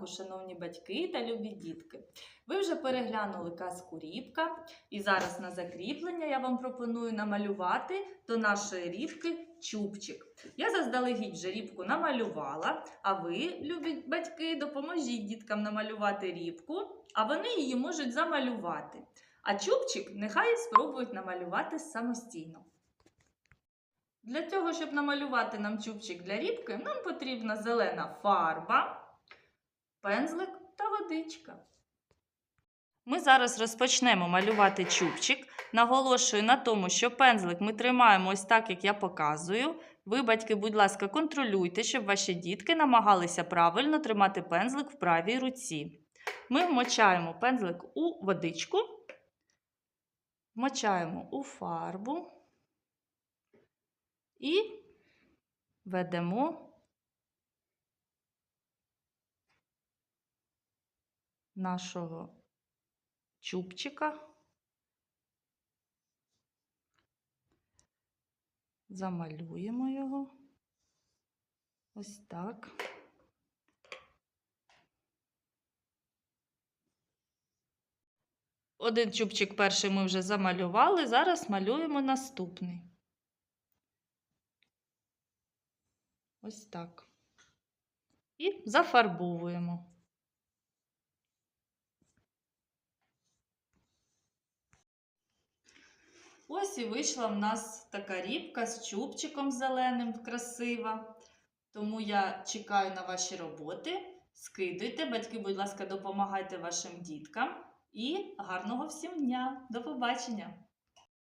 ранку, шановні батьки та любі дітки. Ви вже переглянули казку Рібка, і зараз на закріплення я вам пропоную намалювати до нашої рібки чубчик. Я заздалегідь вже рібку намалювала, а ви, любі батьки, допоможіть діткам намалювати рібку, а вони її можуть замалювати. А чубчик нехай спробують намалювати самостійно. Для того, щоб намалювати нам чубчик для рібки, нам потрібна зелена фарба, пензлик та водичка. Ми зараз розпочнемо малювати чубчик. Наголошую на тому, що пензлик ми тримаємо ось так, як я показую. Ви, батьки, будь ласка, контролюйте, щоб ваші дітки намагалися правильно тримати пензлик в правій руці. Ми вмочаємо пензлик у водичку, вмочаємо у фарбу і ведемо нашого чубчика. Замалюємо його. Ось так. Один чубчик перший ми вже замалювали, зараз малюємо наступний. Ось так. І зафарбовуємо. Ось і вийшла в нас така рібка з чубчиком зеленим, красива. Тому я чекаю на ваші роботи. Скидуйте, батьки, будь ласка, допомагайте вашим діткам. І гарного всім дня! До побачення!